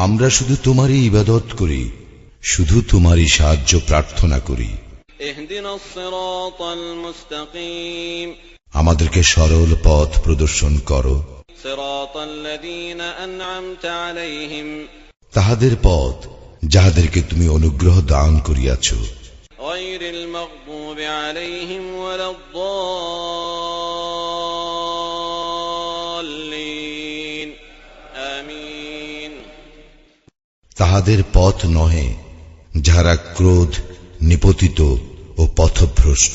আমরা শুধু তোমারই ইবাদত করি শুধু তোমারই সাহায্য প্রার্থনা করি। আমাদেরকে সরল পথ প্রদর্শন করো। তাহাদের পথ যাহাদেরকে তুমি অনুগ্রহ দান করিয়াছ। তাহাদের পথ নহে যাহারা ক্রোধ নিপতিত ও পথভ্রষ্ট।